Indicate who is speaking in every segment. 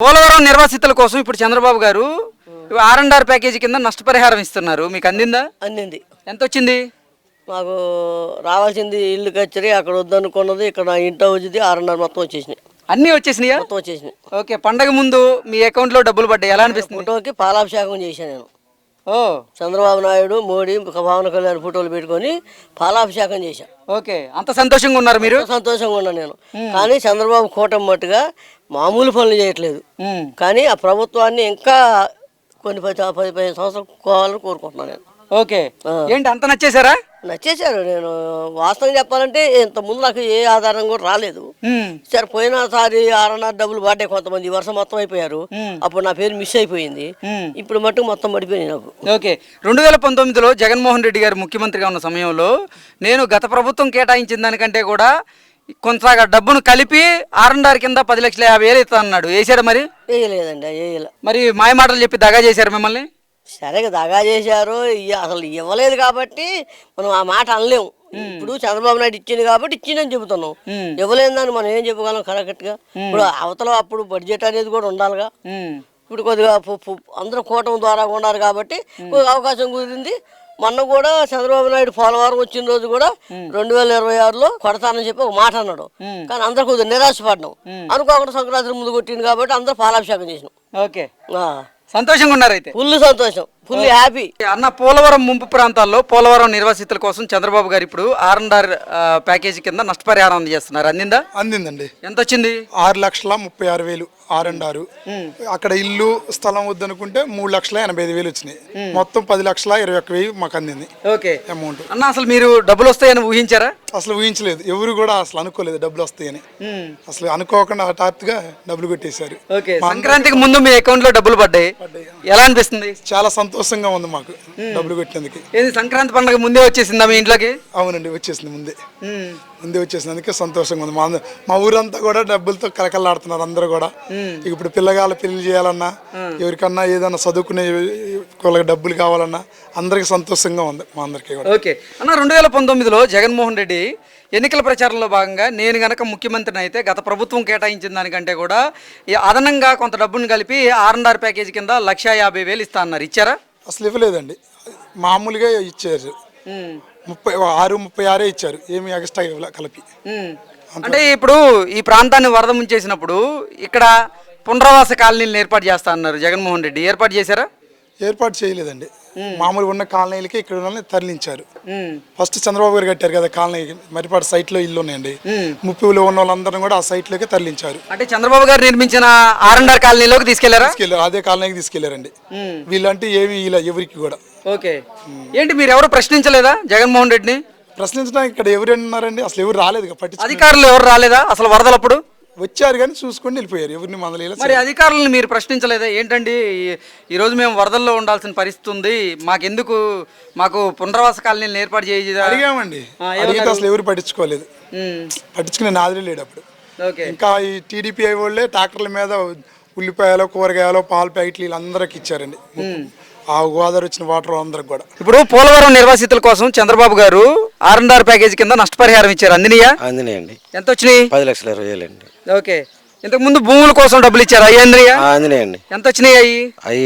Speaker 1: పోలవరం నిర్వాసితుల కోసం ఇప్పుడు చంద్రబాబు గారు ఆర్ అండ్ ఆర్ ప్యాకేజీ కింద నష్టపరిహారం ఇస్తున్నారు. మీకు అందిందా?
Speaker 2: అందింది.
Speaker 1: ఎంత వచ్చింది
Speaker 2: మాకు రావాల్సింది ఇల్లు కచ్చరి అక్కడ వద్దనుకున్నది ఇక్కడ నా ఇంట్లో వచ్చింది ఆరున్నర మొత్తం వచ్చేసినాయి.
Speaker 1: అన్నీ వచ్చేసినాయా?
Speaker 2: మొత్తం వచ్చేసినాయి.
Speaker 1: ఓకే పండగ ముందు మీ అకౌంట్లో డబ్బులు పడ్డాయి. ఎలా అనిపిస్తుంది?
Speaker 2: ఫోటోకి పాలాభిషేకం చేశాను నేను. చంద్రబాబు నాయుడు మోడీ పవన్ కళ్యాణ్ ఫోటోలు పెట్టుకొని పాలాభిషేకం చేశాను
Speaker 1: ఓకే. అంత సంతోషంగా ఉన్నారు మీరు?
Speaker 2: సంతోషంగా ఉన్నాను నేను. కానీ చంద్రబాబు కూటమి మట్టుగా మామూలు పనులు చేయట్లేదు. కానీ ఆ ప్రభుత్వాన్ని ఇంకా కొన్ని పది పది పదిహేను సంవత్సరాలు కోవాలని కోరుకుంటున్నాను నేను.
Speaker 1: ఓకే. ఏంటి అంత నచ్చేసారా
Speaker 2: నచ్చేశారు. నేను వాస్తవం చెప్పాలంటే ఇంత ముందు నాకు ఏ ఆధారం కూడా రాలేదు. సరే పోయినసారి ఆరున్నర డబ్బులు పడ్డాయి కొంతమంది. ఈ వర్షం మొత్తం అయిపోయారు. అప్పుడు నా పేరు మిస్ అయిపోయింది. ఇప్పుడు మట్టుకు మొత్తం పడిపోయింది నాకు.
Speaker 1: ఓకే. రెండు వేల పంతొమ్మిదిలో జగన్మోహన్ రెడ్డి గారు ముఖ్యమంత్రిగా ఉన్న సమయంలో నేను గత ప్రభుత్వం కేటాయించిన దానికంటే కూడా కొంత డబ్బును కలిపి ఆర్ అండ్ ఆర్ కింద పది లక్షల యాభై వేలు ఇస్తా అన్నాడు వేసాడా మరి?
Speaker 2: వేయలేదండి వేయలే.
Speaker 1: మరి మాయ మాటలు చెప్పి దగా చేశారు మిమ్మల్ని?
Speaker 2: సరిగా దగా చేశారు అసలు ఇవ్వలేదు కాబట్టి మనం ఆ మాట అనలేము ఇప్పుడు చంద్రబాబు నాయుడు ఇచ్చింది కాబట్టి ఇచ్చిందని చెబుతున్నాం.
Speaker 1: మ్మ్.
Speaker 2: ఇవ్వలేదు దాన్ని మనం ఏం చెప్పగలం కరెక్ట్గా? ఇప్పుడు అవతల అప్పుడు బడ్జెట్ అనేది కూడా ఉండాలిగా. ఇప్పుడు కొద్దిగా అందరూ కూటమి ద్వారా ఉన్నారు కాబట్టి అవకాశం కుదిరింది. మొన్న కూడా చంద్రబాబు నాయుడు పోలవరం వచ్చిన రోజు కూడా రెండు వేల ఇరవై ఆరులో కొడతానని చెప్పి ఒక మాట అన్నాడు. కానీ అందరూ కొద్దిగా నిరాశపడ్డాం. అనుకోకుండా సంక్రాంతి ముందు కొట్టింది కాబట్టి అందరూ పాలాభిషేకం చేసినాం.
Speaker 1: ఓకే. సంతోషంగా ఉన్నారు అయితే.
Speaker 2: ఫుల్ సంతోషం. Full happy.
Speaker 1: అన్న పోలవరం ముంపు ప్రాంతాల్లో పోలవరం నిర్వాసితుల కోసం చంద్రబాబు గారు ఇప్పుడు ఆర్ అండ్ ఆర్ ప్యాకేజీ కింద నష్టపరిహారం అందజేస్తున్నారు. అందిందా?
Speaker 3: అందిందండి.
Speaker 1: ఎంత వచ్చింది
Speaker 3: ఆరు లక్షల ముప్పై ఆరు వేలు ఆరు అండ్ ఆరు అక్కడ ఇల్లు స్థలం వద్దనుకుంటే మూడు లక్షల ఎనభై ఐదు వేలు వచ్చినాయి. మొత్తం పది లక్షల ఇరవై ఒక్క వెయ్యి మాకు అందింది.
Speaker 1: ఓకే.
Speaker 3: అమౌంట్.
Speaker 1: అన్న అసలు మీరు డబ్బులు వస్తాయని ఊహించారా?
Speaker 3: అసలు ఊహించలేదు. ఎవరు కూడా అసలు అనుకోలేదు డబ్బులు వస్తాయని. అసలు అనుకోకుండా హఠాత్తుగా డబ్బులు కొట్టేశారు.
Speaker 1: ఓకే. సంక్రాంతికి ముందు మీ అకౌంట్లో డబ్బులు పడ్డాయి. ఎలా అనిపిస్తుంది?
Speaker 3: చాలా సంతోషంగా ఉంది మాకు డబ్బులు కొట్టినందుకు
Speaker 1: ఏది సంక్రాంతి పండుగ ముందే వచ్చేసిందా మీ ఇంట్లోకి?
Speaker 3: అవునండి వచ్చేసింది ముందే. ముందే వచ్చేసినందుకే సంతోషంగా ఉంది. మా మా ఊరంతా కూడా డబ్బులతో కలకలాడుతున్నారు అందరూ కూడా. ఇప్పుడు పిల్లగాళ్ళ పెళ్ళి చేయాలన్నా ఎవరికన్నా ఏదన్నా చదువుకునే వాళ్ళకి డబ్బులు కావాలన్నా అందరికి సంతోషంగా ఉంది మా అందరికీ కూడా.
Speaker 1: ఓకే. అన్న రెండు వేల పంతొమ్మిదిలో జగన్మోహన్ రెడ్డి ఎన్నికల ప్రచారంలో భాగంగా నేను గనక ముఖ్యమంత్రిని అయితే గత ప్రభుత్వం కేటాయించిన దానికంటే కూడా అదనంగా కొంత డబ్బును కలిపి ఆర్ అండ్ ఆర్ ప్యాకేజీ కింద లక్ష యాభై వేలు ఇస్తా అన్నారు. ఇచ్చారా?
Speaker 3: అసలు ఇవ్వలేదండి. మామూలుగా ఇచ్చారు. ముప్పై ఆరు ముప్పై ఆరే ఇచ్చారు. ఏమి ఎక్స్ట్రా ఇవ్వలే కలిపి.
Speaker 1: అంటే ఇప్పుడు ఈ ప్రాంతాన్ని వరద ముంచేసినప్పుడు ఇక్కడ పునరావాస కాలనీలను ఏర్పాటు చేస్తా అన్నారు జగన్మోహన్ రెడ్డి. ఏర్పాటు చేశారా?
Speaker 3: ఏర్పాటు చేయలేదండి. మామూలుగా ఉన్న కాలనీలకి ఇక్కడ ఉన్న తరలించారు. ఫస్ట్ చంద్రబాబు గారు కట్టారు కదా కాలనీ మరిపాటి సైట్లో ఇల్లు ఉన్నాయండి ముప్పిలో ఉన్న వాళ్ళందరినీ కూడా ఆ సైట్లోకి తరలించారు.
Speaker 1: అంటే చంద్రబాబు గారు నిర్మించిన ఆర్ అండ్ ఆర్ కాలనీలోకి
Speaker 3: తీసుకెళ్ళారా? అదే కాలనీకి తీసుకెళ్ళారండి. వీళ్ళంటే ఏమి ఇలా ఎవరికి కూడా.
Speaker 1: ఓకే. ఏంటి మీరు ఎవరు ప్రశ్నించలేదా జగన్మోహన్ రెడ్డిని?
Speaker 3: ప్రశ్నించడానికి ఇక్కడ ఎవరు ఉన్నారండి? అసలు ఎవరు రాలేదు పట్టించు
Speaker 1: అధికారులు ఎవరు రాలేదా? అసలు వరదలప్పుడు?
Speaker 3: వచ్చారు కానీ చూసుకొని వెళ్ళిపోయారు. ఎవరిని మందలేలా
Speaker 1: మరి అధికారులను మీరు ప్రశ్నించలేదా? ఏంటండి? ఈ- ఈరోజు మేము వరదల్లో ఉండాల్సిన పరిస్థితి ఉంది. మాకెందుకు? మాకు పునరావాస కాలనీలను ఏర్పాటు చేయదా
Speaker 3: అడిగామండి. అడిగితే అసలు ఎవరు పట్టించుకోలేదు. పట్టించుకునే నాదిలే లేడు అప్పుడు. ఇంకా ఈ టీడీపీ వాళ్ళే ట్రాక్టర్ల మీద ఉల్లిపాయలు కూరగాయలు పాల ప్యాకెట్లు వీళ్ళందరికి ఇచ్చారండి. ఆ గోదావరి వచ్చిన వాటర్ అందరికి కూడా.
Speaker 1: ఇప్పుడు పోలవరం నిర్వాసితుల కోసం చంద్రబాబు గారు ఆర్ అండ్ ఆర్ ప్యాకేజీ కింద నష్టపరిహారం ఇచ్చారు. అందినయా?
Speaker 4: అందినాయండి.
Speaker 1: ఎంత వచ్చినాయి
Speaker 4: పది లక్షల ఇరవై వేలండి
Speaker 1: ఓకే. ఇంతకు ముందు భూముల కోసం డబ్బులు ఇచ్చారు? అయ్యి అందినయా?
Speaker 4: ఆ, అందినాయండి.
Speaker 1: ఎంత వచ్చినాయి అయ్యి
Speaker 4: అవి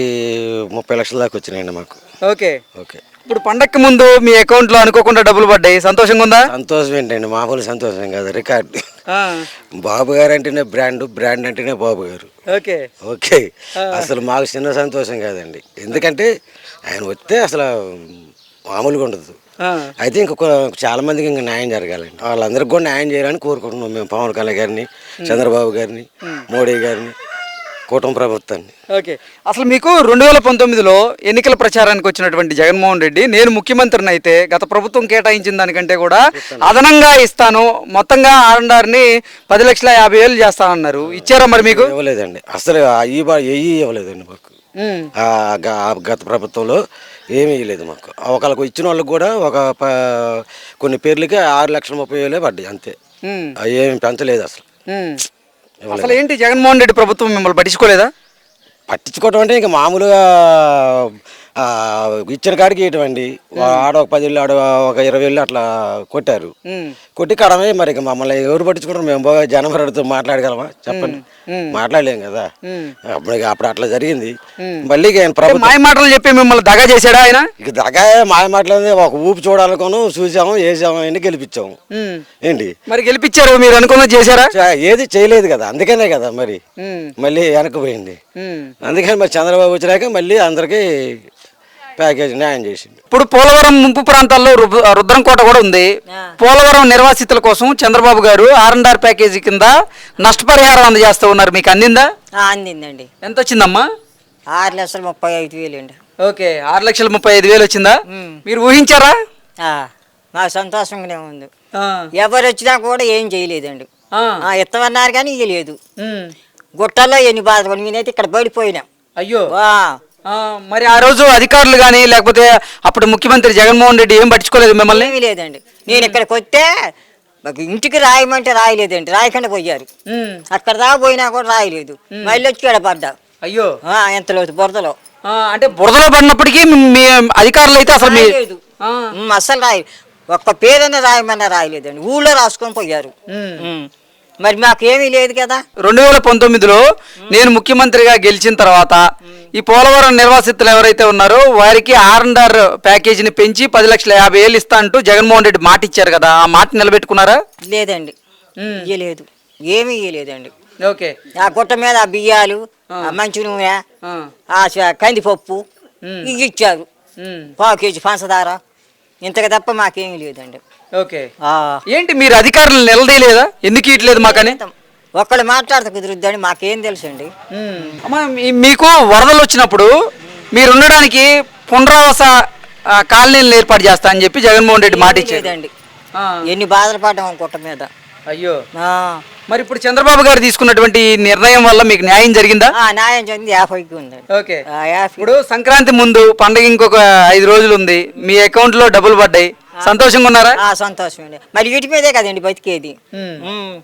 Speaker 4: ముప్పై లక్షల దాకా వచ్చినాయండి మాకు.
Speaker 1: ఓకే.
Speaker 4: ఓకే.
Speaker 1: ఇప్పుడు పండక్కి ముందు మీ అకౌంట్లో అనుకోకుండా డబ్బులు పడ్డాయి. సంతోషంగా ఉందా?
Speaker 4: సంతోషం ఏంటండి? మామూలు సంతోషం కాదు. రికార్డ్. బాబు గారు అంటేనే బ్రాండ్ బ్రాండ్ అంటేనే బాబు గారు.
Speaker 1: ఓకే.
Speaker 4: ఓకే. అసలు మాకు చిన్న సంతోషం కాదండి. ఎందుకంటే ఆయన వస్తే అసలు మామూలుగా ఉండదు. అయితే ఇంకా కొ- చాలా మందికి ఇంకా న్యాయం జరగాలండి. వాళ్ళందరికీ కూడా న్యాయం చేయాలని కోరుకుంటున్నాం మేము పవన్ కళ్యాణ్ గారిని చంద్రబాబు గారిని మోడీ గారిని. కూటమి ప్రభుత్వాన్ని.
Speaker 1: ఓకే. అసలు మీకు రెండు వేల పంతొమ్మిదిలో ఎన్నికల ప్రచారానికి వచ్చినటువంటి జగన్మోహన్ రెడ్డి నేను ముఖ్యమంత్రిని అయితే గత ప్రభుత్వం కేటాయించిన దానికంటే కూడా అదనంగా ఇస్తాను. మొత్తంగా ఆర్ అండ్ ఆర్ని పది లక్షల యాభై వేలు చేస్తానన్నారు. ఇచ్చారా మరి మీకు?
Speaker 4: ఇవ్వలేదండి. అసలు ఈ ఏవి ఇవ్వలేదండి మాకు. ఆ గ- గత ప్రభుత్వంలో ఏమీ ఇవ్వలేదు మాకు. ఒకళ్ళకు ఇచ్చిన వాళ్ళకి కూడా ఒక ప- కొన్ని పేర్లకి ఆరు లక్షల ముప్పై వేలే పడ్డాయి అంతే.
Speaker 1: ఉమ్,
Speaker 4: అవి ఏమి పెంచలేదు అసలు.
Speaker 1: ఉమ్. అసలు ఏంటి జగన్మోహన్ రెడ్డి ప్రభుత్వం మిమ్మల్ని పట్టించుకోలేదా?
Speaker 4: పట్టించుకోవటం అంటే ఇంకా మామూలుగా ఇచ్చిన కాడికి ఇటువంటి. ఆడ ఒక పది ఆడ ఒక ఇరవై ఇల్లు అట్లా కొట్టారు. కొట్టి కడమే మరి మమ్మల్ని ఎవరు పట్టించుకుంటారు? మేము పోయి జనవరితో మాట్లాడగలమా? చెప్పండి. మాట్లాడలేం కదా. అప్పుడు అప్పుడు అట్లా జరిగింది. మళ్ళీ
Speaker 1: మాయ మాటలు చెప్పి మిమ్మల్ని దగా చేశాడా ఆయన?
Speaker 4: ఇక దగ్గర మాయ మాట్లాడింది ఒక ఊపి చూడాలనుకోను చూసాము వేసాము అన్ని గెలిపించాము. ఏంటి?
Speaker 1: మరి గెలిపించారు మీరు అనుకున్నది చేశారా?
Speaker 4: ఏది చేయలేదు కదా అందుకనే కదా మరి. మళ్ళీ వెనకపోయింది అందుకని మరి చంద్రబాబు వచ్చినాక మళ్ళీ అందరికీ ప్యాకేజ్ న్యాయం చేసిండు.
Speaker 1: ఇప్పుడు పోలవరం ముంపు ప్రాంతాల్లో రుద్ర- రుద్రంకోట కూడా ఉంది. పోలవరం నిర్వాసితుల కోసం చంద్రబాబు గారు ఆర్ అండ్ ఆర్ ప్యాకేజీ కింద నష్టపరిహారం అందజేస్తూ ఉన్నారు. మీకు అందిందా?
Speaker 5: ఆ, అందిందండి.
Speaker 1: ఎంత వచ్చిందమ్మా
Speaker 5: ఆరు లక్షల ముప్పై ఐదు వేలు అండి.
Speaker 1: ఓకే ఆరు లక్షల ముప్పై ఐదు వేలు వచ్చిందా? మీరు ఊహించారా?
Speaker 5: మాకు సంతోషంగానే ఉంది.
Speaker 1: ఆ,
Speaker 5: ఎవరు వచ్చినా కూడా ఏం చేయలేదండి. ఇత్తమన్నారు కానీ ఇయ్యలేదు. గుట్టల్లో ఎన్ని బాధపడి నేనైతే ఇక్కడ పడిపోయినా.
Speaker 1: అయ్యో. మరి ఆ రోజు అధికారులు కానీ లేకపోతే అప్పుడు ముఖ్యమంత్రి జగన్మోహన్ రెడ్డి ఏం పట్టించుకోలేదు మిమ్మల్ని?
Speaker 5: ఏమీ లేదండి. నేను ఇక్కడికి వస్తే మాకు ఇంటికి రాయమంటే రాయలేదండి. రాయకుండా పోయారు. అక్కడ దాకా పోయినా కూడా రాయలేదు. మళ్ళీ వచ్చి ఇక్కడ పడ్డా.
Speaker 1: అయ్యో.
Speaker 5: ఎంతలో బురదలో.
Speaker 1: అంటే బురదలో పడినప్పటికీ మీ అధికారులు అయితే అసలు
Speaker 5: ఉమ్, అస్సలు రాయ ఒక్క పేరన్నా రాయమన్నా రాయలేదండి. ఊళ్ళో రాసుకొని పోయారు. మరి మాకేమీ లేదు కదా.
Speaker 1: రెండు వేల పంతొమ్మిదిలో నేను ముఖ్యమంత్రిగా గెలిచిన తర్వాత ఈ పోలవరం నిర్వాసితులు ఎవరైతే ఉన్నారో వారికి ఆర్ అండ్ ఆర్ ప్యాకేజీని పెంచి పది లక్షల యాభై వేలు ఇస్తా అంటూ జగన్మోహన్ రెడ్డి మాట ఇచ్చారు కదా. ఆ మాట నిలబెట్టుకున్నారా?
Speaker 5: లేదండి. ఇయ్యలేదు. ఏమీ ఇయ్యలేదండి.
Speaker 1: ఓకే.
Speaker 5: ఆ గుట్ట మీద ఆ బియ్యాలు ఆ. మంచి నూనె
Speaker 1: ఆ,
Speaker 5: కందిపప్పు ఇవి ఇచ్చారు. పావు కేజీ పంచదార. ఇంతకు తప్ప మాకేమీ లేదండి.
Speaker 1: ఓకే. ఏంటి మీరు అధికారులు నిలదీయలేదా? ఎందుకు ఇట్లేదు మాకని?
Speaker 5: ఒక్కళ్ళు మాట్లాడితే కుదురుద్దని మాకేం తెలుసండి.
Speaker 1: అమ్మా మీ- మీకు వరదలు వచ్చినప్పుడు మీరు ఉండడానికి పునరావాస ఆ, కాలనీలను ఏర్పాటు చేస్తా అని చెప్పి జగన్మోహన్ రెడ్డి మాట ఇచ్చారు
Speaker 5: లేదండి.
Speaker 1: ఆ,
Speaker 5: ఎన్ని బాధలు పడ్డాం గుట్ట మీద.
Speaker 1: అయ్యో.
Speaker 5: ఆ.
Speaker 1: మరి ఇప్పుడు చంద్రబాబు గారు తీసుకున్నటువంటి ఈ నిర్ణయం వల్ల మీకు న్యాయం జరిగిందా?
Speaker 5: ఆ, న్యాయం చెంది యాభైకి ఉందండి
Speaker 1: ఓకే.
Speaker 5: ఆ, యాభై.
Speaker 1: ఇప్పుడు సంక్రాంతి ముందు పండగ ఇంకొక ఐదు రోజులు ఉంది. మీ అకౌంట్లో డబ్బులు పడ్డాయి. సంతోషంగా ఉన్నారా?
Speaker 5: ఆ, సంతోషం అండి. మరి వీటి మీదే కదండి బతికేది. ఉమ్.